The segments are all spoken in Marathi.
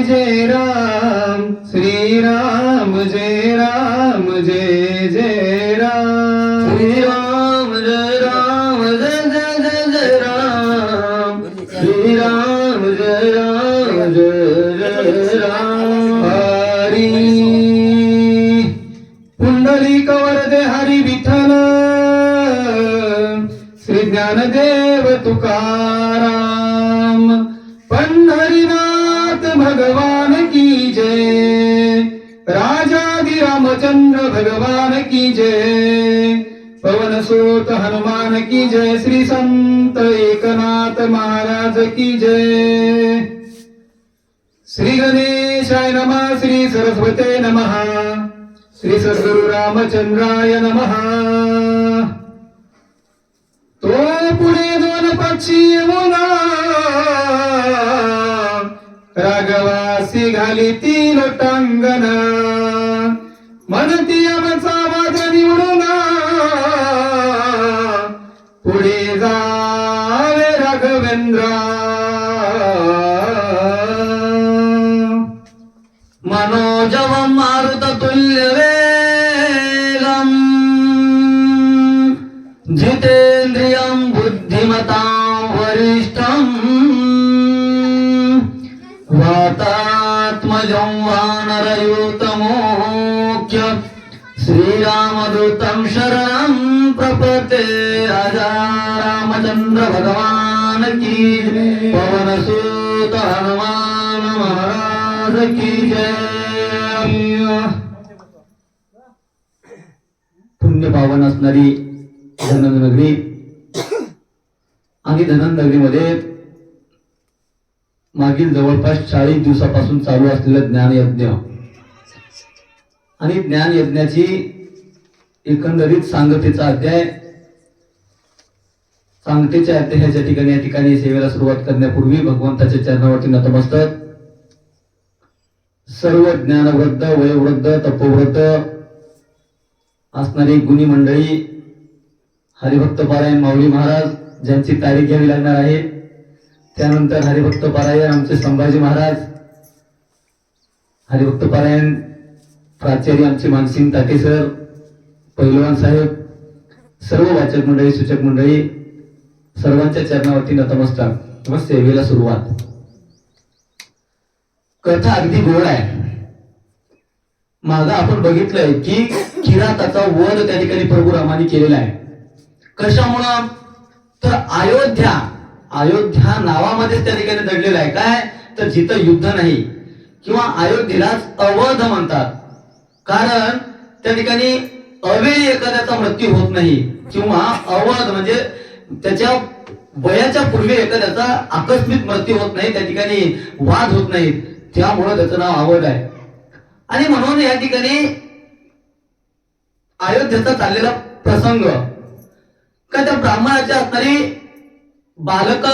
जय जय राम श्रीराम जय राम जय जय राम। श्रीराम जय राम जय जय जय जय राम। श्रीराम जय राम जय जय राम। हरी। पुंडलिक वरदे हरी विठ्ठल। श्री ज्ञानदेव तुकाराम पवन सोत हनुमान की जय श्री संत एकनाथ महाराज की जय। श्री गणेशाय नमः श्री सरस्वते नमः श्री सद्गुरु रामचंद्राय नमः। तो पुढे दोन पक्षी मुला रागवासी घाली ती लोटांगना मन మనోజవం మారుతతుల్యవేగం జితేంద్రియం బుద్ధిమతాం వరిష్టం వాతాత్మజం వానరయూతమోఖ్య శ్రీరామదూతం శరణం ప్రపతే అజా రామచంద్ర భగవాన్ కీ పవనసూత హనుమాన్ महाराज की जय पुण्य पावन असणारी धनंद नगरी आणि धनंद नगरीमध्ये मागील जवळपास चाळीस दिवसापासून चालू असलेलं ज्ञान यज्ञ. आणि ज्ञान यज्ञाची एकंदरीत सांगतेचा अध्याय सांगतेच्या अध्यायाच्या ठिकाणी या ठिकाणी सेवेला सुरुवात करण्यापूर्वी भगवंताच्या चरणावरती नतमस्तक. सर्व ज्ञानवृद्ध वयोवृद्ध तपोवृद्ध असणारी गुणी मंडळी हरिभक्त पारायण माऊली महाराज ज्यांची तारीख घ्यावी लागणार आहे त्यानंतर हरिभक्त पारायण आमचे संभाजी महाराज हरिभक्त पारायण प्राचार्य आमचे मानसिंग ताटे सर पहिलवान साहेब सर्व वाचक मंडळी सूचक मंडळी सर्वांच्या चरणावरती नतमस्तक. व सेवेला सुरुवात. कथा अगदी गोड आहे. माग आपण बघितलंय की किराताचा वध त्या ठिकाणी प्रभू रामाने केलेला आहे. कशामुळं? तर अयोध्या अयोध्या नावामध्येच त्या ठिकाणी दडलेलं आहे. काय? तर जिथं युद्ध नाही किंवा अयोध्येलाच अवध म्हणतात. कारण त्या ठिकाणी अवेळी एखाद्याचा मृत्यू होत नाही किंवा अवध म्हणजे त्याच्या वयाच्या पूर्वी एखाद्याचा आकस्मिक मृत्यू होत नाही त्या ठिकाणी वाद होत नाहीत. त्यामुळं त्याचं नाव आवड आहे. आणि म्हणून या ठिकाणी अयोध्येचा चाललेला प्रसंग का त्या ब्राह्मणाची असणारी बालक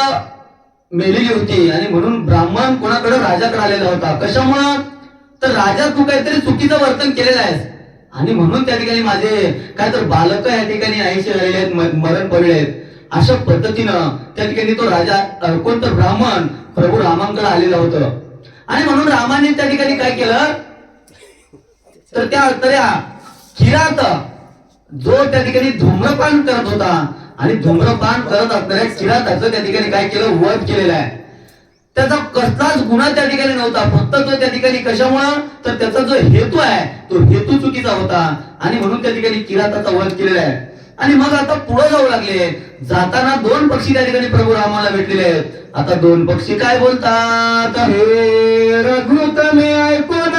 मेलेली होती आणि म्हणून ब्राह्मण कोणाकडे राजाकडे आलेला होता. कशामुळं? तर राजा तू काहीतरी चुकीचं वर्तन केलेलं आहेस. आणि म्हणून त्या ठिकाणी माझे काय तर बालक या ठिकाणी आईशी राहिले आहेत मरण पडले आहेत. अशा पद्धतीनं त्या ठिकाणी तो राजा कोणतं ब्राह्मण प्रभू रामांकडे आलेलं होतं. आणि म्हणून रामाने त्या ठिकाणी काय केलं? तर त्या तऱ्या किरात जो त्या ठिकाणी धूम्रपान करत होता आणि धूम्रपान करत असणाऱ्या किराताचं त्या ठिकाणी काय केलं? वध केलेलं आहे. त्याचा कसलाच गुन्हा त्या ठिकाणी नव्हता. फक्त तो त्या ठिकाणी कशामुळं? तर त्याचा जो हेतू आहे तो हेतू चुकीचा होता. आणि म्हणून त्या ठिकाणी किराताचा वध केलेला आहे. आणि मग आता पुढे जाऊ लागले. जाताना दोन पक्षी त्या ठिकाणी प्रभू रामाला भेटलेले आहेत. आता दोन पक्षी काय बोलतात? हे रघुत मी ऐकून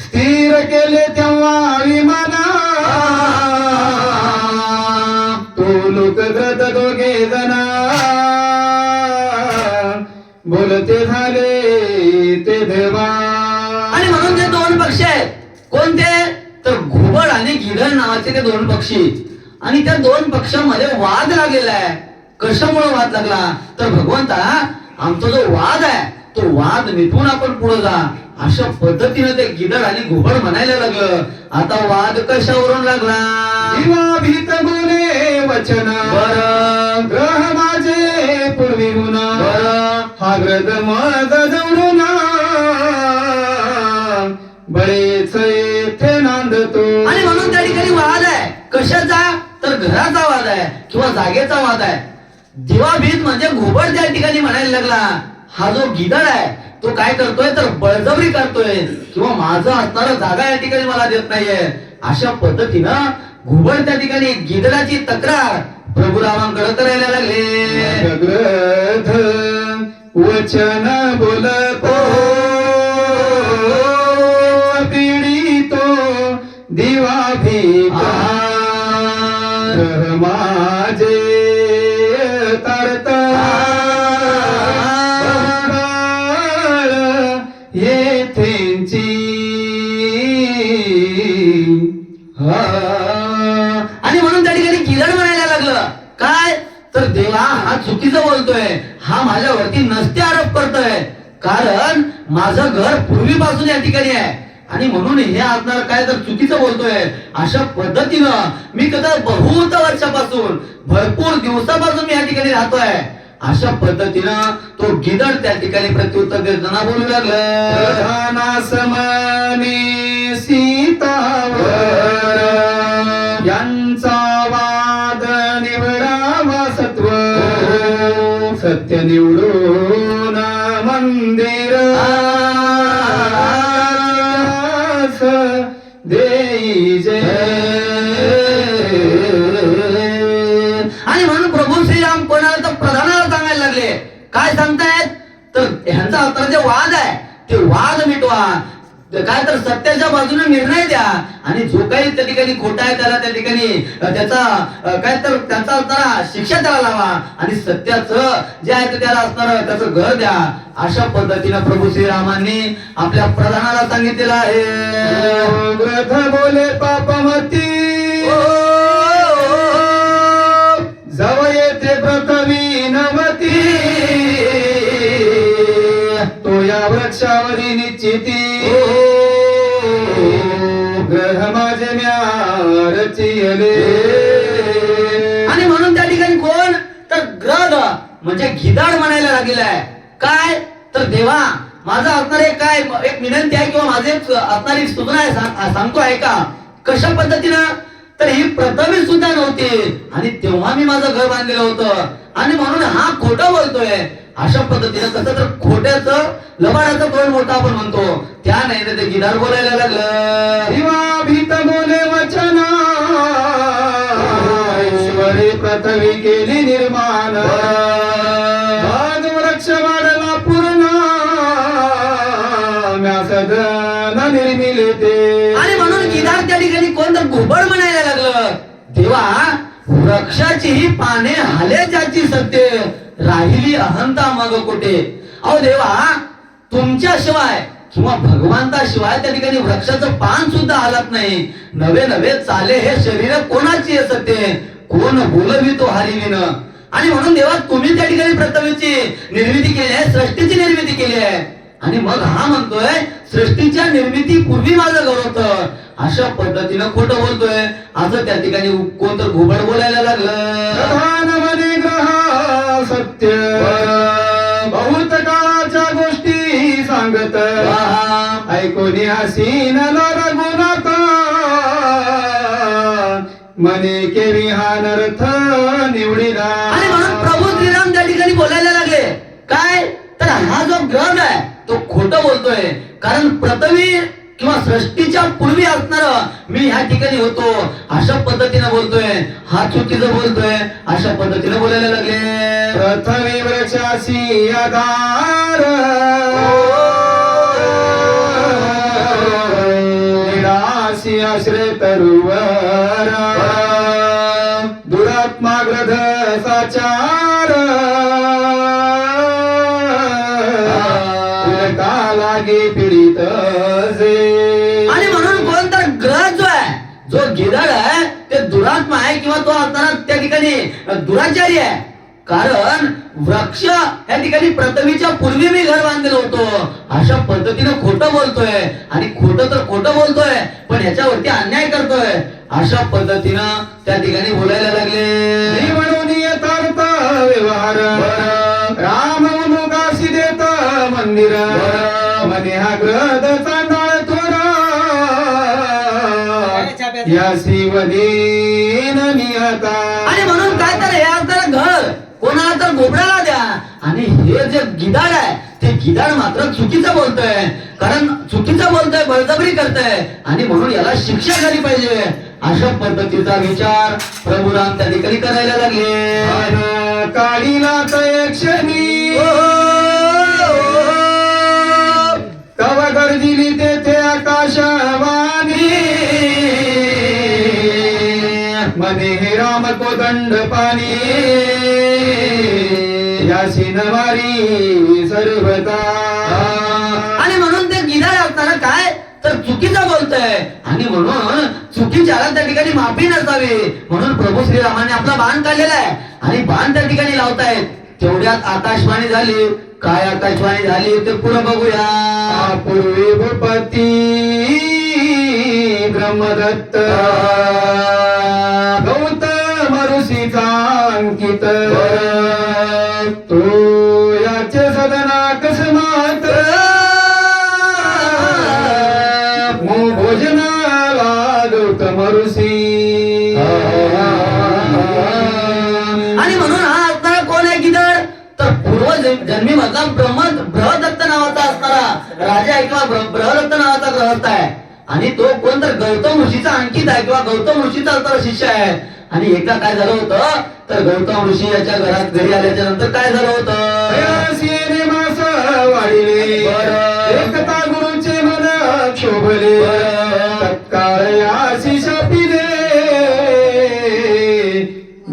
स्थिर केले तेव्हा विमाना तो लोक ग्रत दोघे जना बोलते झाले ते देवा. आणि म्हणून ते दोन पक्षी आहेत. कोणते? नावाचे ते दोन पक्षी. आणि त्या दोन पक्षांमध्ये वाद लागलेला आहे. कशामुळे वाद लागला? तर भगवंता आमचा जो वाद आहे तो वाद मिटवून आपण पुढे जा. अशा पद्धतीने ते गिधड आणि घुबड म्हणायला लागलं. आता वाद कशावरून लागला? दिवा भीत बोले वचन. बर. ग्रह माझे पूर्वी गुणा. बर. हा ग्रद मज जवळून बळेच येथे नांदतो. आणि कशाचा? तर घराचा वाद आहे किंवा जागेचा वाद आहे. दिवा भीत म्हणजे घोबड त्या ठिकाणी म्हणायला लागला. हा जो गिदड आहे तो काय करतोय? तर बळजबरी करतोय. किंवा माझं असणारं जागा या ठिकाणी मला देत नाहीये. अशा पद्धतीनं घुबड त्या ठिकाणी गिदडाची तक्रार प्रभुरामांकडे करायला लागले. वचन बोलतो. चुकीचं बोलतोय. हा माझ्यावरती नसते आरोप करतोय. कारण माझं घर पूर्वीपासून या ठिकाणी आहे. आणि म्हणून हे असणार काय तर चुकीचं बोलतोय. अशा पद्धतीनं मी कदा बहुत वर्षापासून भरपूर दिवसापासून मी या ठिकाणी राहतोय. अशा पद्धतीनं तो गिदड त्या ठिकाणी प्रत्युत्तर देताना बोलू लागलं. निवडून मंदिर देई जय आणि म्हणून प्रभू श्रीराम कोणाला तर प्रधानाला सांगायला लागले. काय सांगतायत? तर ह्यांचा आता जे वाद आहे ते वाद मिटवा. काय तर सत्याच्या बाजूने निर्णय द्या. आणि जो काही त्या ठिकाणी खोटा आहे त्याला त्या ठिकाणी त्याचा काय तर त्याचा असणारा शिक्षा त्याला लावा. आणि सत्याचं जे आहे ते त्याला असणार त्याचं घर द्या. अशा पद्धतीनं प्रभू श्रीरामांनी आपल्या प्रधानाला सांगितलेलं आहे. ग्रथ बोले पापमती जव येथे पृथ्वी नवती तो वृक्षावरी निश्चिती। ग्रह माझे म्यारचियले आणि म्हणून त्या ठिकाणी कोण? तर ग्रह. म्हणजे गिदाड म्हणायला लागलेलाय काय? तर देवा माझा असणार एक काय? एक विनंती आहे किंवा माझे असणारी सूचना आहे सांगतो आहे का? कशा पद्धतीनं? तर ही प्रथमी सुद्धा नव्हती. आणि तेव्हा मी माझं घर बांधलेलं होतं. आणि म्हणून हा खोटा बोलतोय. अशा पद्धतीनं कसं तर खोट्याचं लबाडाचं तोड मोठा आपण म्हणतो. त्या नाही तर ते गिदार बोलायला लागलं. दिवा भीत बोले वचना. ईश्वरी पृथ्वी केली निर्माण. भाग वृक्ष वाढला पूर्ण. निर्मिले ते. आणि म्हणून गिधार त्या ठिकाणी कोणतं घुबड म्हणायला लागलं. देवा वृक्षाची ही पाने हाले ज्याची सत्य. राहिली अहंता मग कुठे? अहो देवा तुमच्याशिवाय किंवा भगवंताशिवाय त्या ठिकाणी वृक्षाचं पान सुद्धा हलत नाही. नवे नवे चाले हे शरीर कोणाची असते कोण बोलवितो हरिवीन आणि म्हणून देवा तुम्ही त्या ठिकाणी प्रथमेची निर्मिती केली आहे सृष्टीची निर्मिती केली आहे. आणि मग हा म्हणतोय सृष्टीच्या निर्मिती पूर्वी माझं घर होतं. अशा पद्धतीनं खोटं बोलतोय. असं त्या ठिकाणी कोणतं घुबड बोलायला लागलं? सत्य बहुतकाच्या गोष्टी सांगत. ऐकून हसीन रघुनाथ मने केवी हा नर्थ निवडिला. आणि म्हणून प्रभू श्रीराम त्या ठिकाणी बोलायला लागले. काय? तर हा जो ग्रह आहे तो खोटं बोलतोय. कारण प्रथमी किंवा सृष्टीच्या पूर्वी असणार मी ह्या ठिकाणी होतो अशा पद्धतीने बोलतोय. हा चुकीचं बोलतोय अशा पद्धतीने बोलायला लागले. प्रथमे आधार. आश्रय तरुवर लागे पीडित आणि म्हणून कोणता ग्रह जो आहे जो गिरड आहे ते दुरात्मा आहे किंवा तो असताना त्या ठिकाणी दुराचारी आहे. कारण वृक्ष या ठिकाणी प्रथमीच्या पूर्वी मी घर बांधलेलं होतो. अशा पद्धतीनं खोटं बोलतोय. आणि खोटं तर खोटं बोलतोय पण ह्याच्यावरती अन्याय करतोय. अशा पद्धतीनं त्या ठिकाणी बोलायला लागले. म्हणून व्यवहार. राम देत मंदिर. मने हा ग्रह चांडाळ थोरा या शिवदीन नियता आणि म्हणून काय तर हे असणारं घर कोणाला तर गोबराला द्या. आणि हे जे गिदाड आहे ते गिदाड मात्र चुकीचं बोलतोय. कारण चुकीचं बोलतोय बळजबरी करतोय. आणि म्हणून याला शिक्षा झाली पाहिजे. अशा पद्धतीचा विचार प्रभू राम त्या ठिकाणी करायला लागले. काळीला क्षणी मने हे राम कोदंड पाणी याशी नवारी सर्वता आणि म्हणून ते गिदाड असताना काय? तर चुकीचं बोलतोय. आणि म्हणून चुकीच्याला त्या ठिकाणी माफी नसावी म्हणून प्रभू श्रीरामाने आपला बाण काढलेला आहे. आणि बाण त्या ठिकाणी लावतायत. तेवढ्यात आकाशवाणी झाली. काय आकाशवाणी झाली ते पुढे बघूया. पूर्वी भूपती ब्रह्मदत्त. गौतम ऋषीचा अंकित. तो याचे सदना कसमात. भोजनाला गौतम ऋषी आणि म्हणून हा असणारा कोण आहे गिदड? तर पूर्व जन्मी मधला ब्रह्म बृहदत्त नावाचा असणारा राजा आहे किंवा बृहदत्त नावाचा ग्रहस्थ आहे. आणि तो कोण तर गौतम ऋषीचा अंकित आहे किंवा गौतम ऋषीचा असणारा शिष्य आहे. आणि एकदा काय झालं होतं? तर गौतम ऋषी याच्या घरात घरी आल्याच्यानंतर काय झालं होतं? गुरुचे मन शोभले. तत्काळ याशी शपिले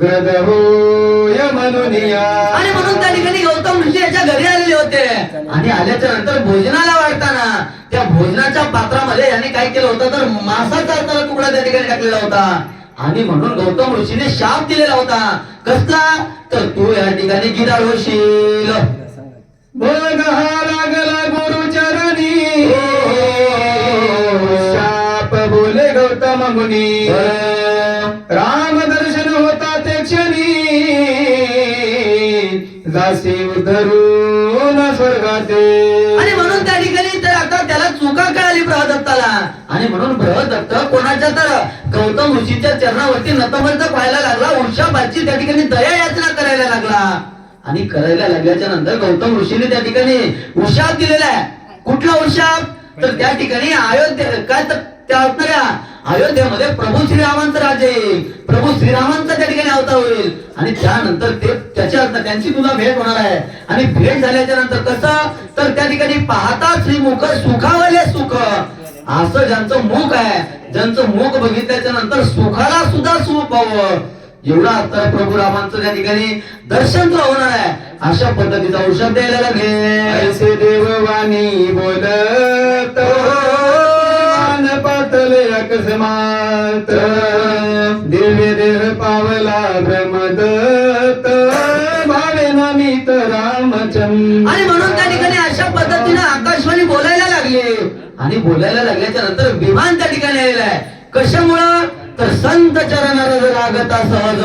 ग्रद होय म्हणूनिया आणि म्हणून त्या ठिकाणी गौतम ऋषी याच्या घरी आलेले होते. आणि आल्याच्यानंतर भोजनाला वाढताना त्या भोजनाच्या पात्रामध्ये याने काय केलं होतं? तर मासाचा तुकडा त्या ठिकाणी टाकलेला होता. आणि म्हणून गौतम ऋषीने शाप दिलेला होता. कसला? तर तू या ठिकाणी गिराळ होशील. बघ हा लागला गुरुचरणी शाप बोले गौतम मुनी. राम दर्शन होता ते क्षणी. जासी उद्धरून स्वर्गाते चुका कळाली बृहदत्ताला आणि म्हणून बृहदत्त कोणाच्या तर गौतम ऋषीच्या चरणावरती नतमस्तक व्हायला लागला. उर्षाबाची त्या ठिकाणी दया याचना करायला लागला. आणि करायला लागल्याच्या नंतर गौतम ऋषीने त्या ठिकाणी उशाप दिलेला आहे. कुठला उशाप तर त्या ठिकाणी अयोध्या काय तर त्या असणाऱ्या अयोध्येमध्ये प्रभू श्रीरामांचं राज्य येईल. प्रभू श्रीरामांचा त्या ठिकाणी अवतार होईल. आणि त्यानंतर ते त्याच्या त्यांची तुझा भेट होणार आहे. आणि भेट झाल्याच्यानंतर कसं? तर त्या ठिकाणी पाहता श्रीमुख सुखावले सुख. असं ज्यांचं मुख आहे ज्यांचं मुख बघितल्याच्या नंतर सुखाला सुद्धा सुख हवं एवढा आता प्रभू रामांचं त्या ठिकाणी दर्शन तुला होणार आहे. अशा पद्धतीचा औषध द्यायला लागले. देववाणी बोलत मात दिव्य देह पावला ब्रह्मदत्त भावे नमित रामचंद्र. आणि म्हणून त्या ठिकाणी अशा पद्धतीने आकाशवाणी बोलायला लागली. आणि बोलायला लागल्याच्या नंतर विमान त्या ठिकाणी आलेलं आहे. कशामुळं? तर संत चरणारा जर लागता सहज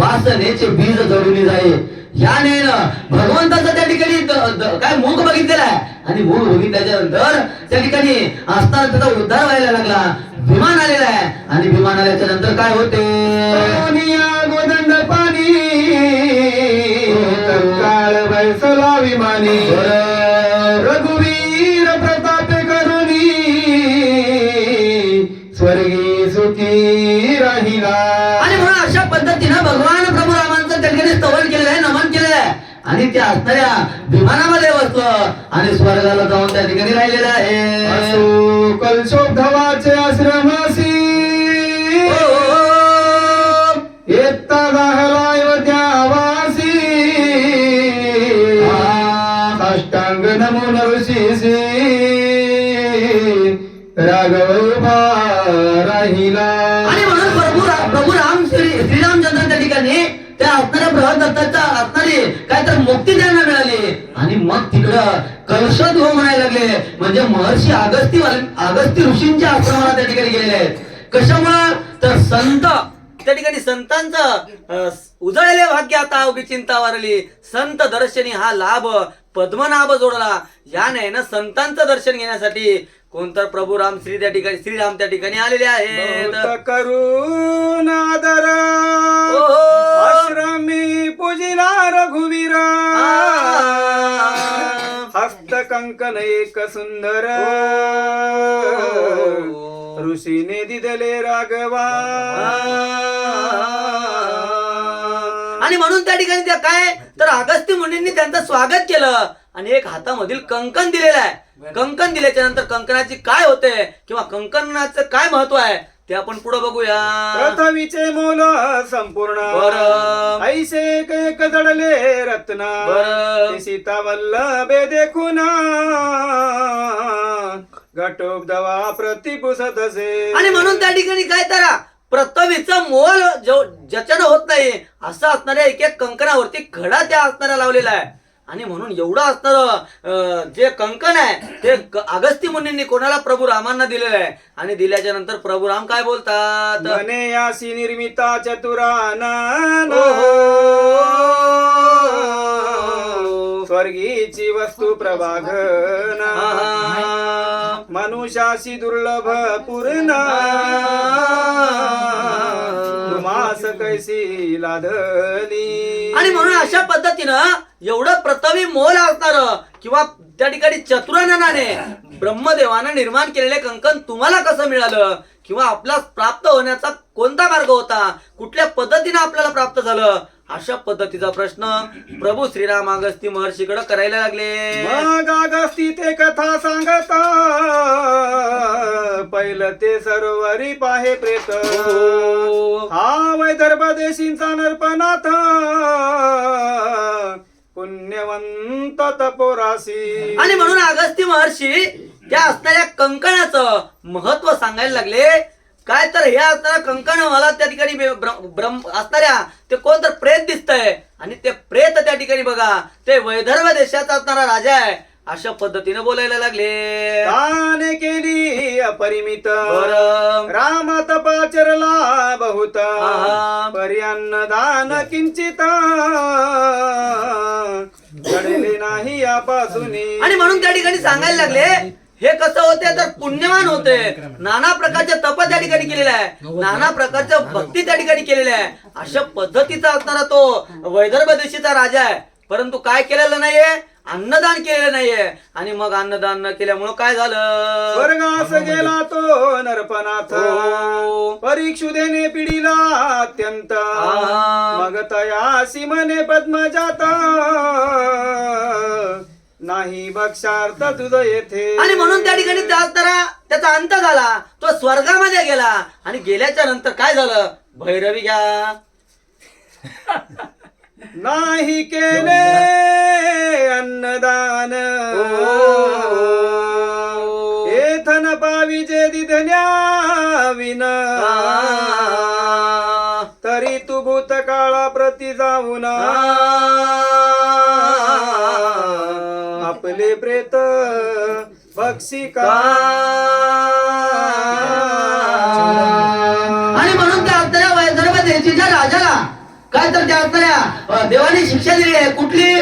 वासनेचे बीज जडून जाईल. या नेनं भगवंताचं त्या ठिकाणी काय मुख बघितलेला आहे. आणि मुख बघितल्याच्या नंतर त्या ठिकाणी असताना त्याचा उद्धार व्हायला लागला. विमान आलेला आहे. आणि विमान आल्याच्यानंतर काय होते? गोदंड पाणी. तत्काळ बैसला विमानी. आणि त्या असणाऱ्या विमानामध्ये बसलं आणि स्वर्गाला जाऊन त्या ठिकाणी राहिलेलं आहे. कलशोधवाचे आश्रमासी. अयोध्यावासी साष्टांग नमो राघव राहिला. आणि म्हणून प्रभू प्रभू राम श्री श्रीरामचंद्र त्या ठिकाणी त्या असणाऱ्या मुक्ती त्यांना मिळाली. आणि मग तिकडं कलशोद हो म्हणायला लागले. म्हणजे महर्षी अगस्ती अगस्ती ऋषींच्या आश्रमाला त्या ठिकाणी गेलेले आहेत. कशामुळं? तर संत त्या ठिकाणी संतांचं उजळले भाग्य आता अवघी चिंता वारली. संत दर्शनी हा लाभ पद्मनाभ जोडला. याने ना संतांचं दर्शन घेण्यासाठी कोणतर प्रभू राम श्री त्या ठिकाणी श्रीराम त्या ठिकाणी आलेले आहेत. करून आदर. ओहो. आश्रमी पूजिला रघुवीर. हस्त कंकन एक सुंदर. ऋषीने दिदले राघवा. आणि म्हणून त्या ठिकाणी त्या काय? तर अगस्त्य मुनींनी त्यांचं स्वागत केलं. आणि एक हातामधील कंकण दिलेलं आहे. कंकण दिल्याच्या नंतर कंकणाची काय होते किंवा कंकणाचं काय महत्त्व आहे ते आपण पुढे बघूया. प्रथवीचे मोल संपूर्ण. बरं. ऐसे एक एक जडले रत्न. बरं. ते सीता वल्लभे देखून घटोबदवा प्रतिपुसत असे. आणि म्हणून त्या ठिकाणी काय तर प्रथवीचं मोल जो ज्याच्यानं होत नाही असं असणाऱ्या एक एक कंकणावरती खडा त्या असणाऱ्या लावलेला आहे. आणि म्हणून एवढं असणार जे कंकण आहे ते अगस्ती मुनींनी कोणाला प्रभू रामांना दिलेलं आहे? आणि दिल्याच्या नंतर प्रभू राम काय बोलतात? यासी निर्मिता चतुराना स्वर्गीची वस्तू प्रभागन. आहा. मनुष्याशी दुर्लभ पूर्ण. तुमास कैसी लादली. आणि म्हणून अशा पद्धतीनं एवढं प्रथमी मोल असणार किंवा त्या ठिकाणी चतुराननाने ब्रह्मदेवानं निर्माण केलेले कंकण तुम्हाला कसं मिळालं? किंवा आपला प्राप्त होण्याचा कोणता मार्ग होता? कुठल्या पद्धतीने आपल्याला प्राप्त झालं? अशा पद्धतीचा प्रश्न प्रभू श्रीराम अगस्ती महर्षीकडे करायला लागले. मग अगस्ती ते कथा सांगता. पहिलं ते सरोवरी पाहे प्रेत. हो. हा वैदर्भ देशींचा नरपनाथ. पुण्यवंत तपोरासी. आणि म्हणून अगस्ती महर्षी त्या असणाऱ्या कंकणाचं महत्त्व सांगायला लागले. काय तर हे असणारा कंकण मला त्या ठिकाणी ब्र- ब्रह्म असणाऱ्या ते कोण तर प्रेत दिसतंय. आणि ते प्रेत त्या ठिकाणी बघा ते वैदर्भ देशाचा असणारा राजा आहे. अशा पद्धतीने बोलायला लागले. दाने केली अपरिमित. राम तपाचरला बहुत. पर्यान्न दान किंचित. घडले नाही यापासून आणि म्हणून त्या ठिकाणी सांगायला लागले हे कसं होते तर पुण्यवान होते नाना प्रकारचे तप त्या ठिकाणी केलेले आहे. नाना प्रकारच्या भक्ती त्या ठिकाणी केलेल्या आहे. अशा पद्धतीचा असणारा तो वैदर्भ देशीचा राजा आहे. परंतु काय केलेलं नाहीये? अन्नदान केलेलं नाहीये. आणि मग अन्नदान न केल्यामुळं काय झालं? स्वर्गास गेला तो नरपनाथ. हो. परीक्षु देणे पिढीला अत्यंत. आहा. मग तयासी मने पद्मजात. नाही बक्षार्थ तुझ येथे. आणि म्हणून त्या ठिकाणी त्या त्याचा अंत झाला. तो स्वर्गामध्ये गेला. आणि गेल्याच्यानंतर काय झालं? भैरवी घ्या. नाही केले अन्नदान. एथन पाविजे दिधल्या विन. तरी तू भूतकाळा प्रति जाऊन आपले प्रेत बघ रक्षिका आणि म्हणून त्या असणाऱ्या वैदर्भ देशीच्या राजाला काय तर त्या आत्म्या देवाने शिक्षा दिली आहे. कुठली?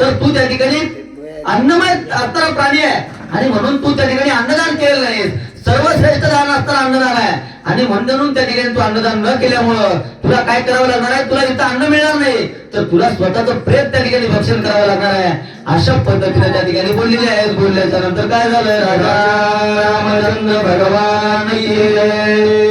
तर तू त्या ठिकाणी अन्नमय असणारा प्राणी आहे. आणि म्हणून तू त्या ठिकाणी अन्नदान केलेलं नाही. सर्वश्रेष्ठ दान असताना अन्नदान आहे. आणि म्हणून त्या ठिकाणी तू अन्नदान न केल्यामुळं तुला काय करावं लागणार आहे? तुला इथं अन्न मिळणार नाही. तर तुला स्वतःचं प्रेत त्या ठिकाणी भक्षण करावं लागणार आहे. अशा पद्धतीने त्या ठिकाणी बोललेली आहे. बोलल्याच्या नंतर काय झालं? रामचंद्र भगवान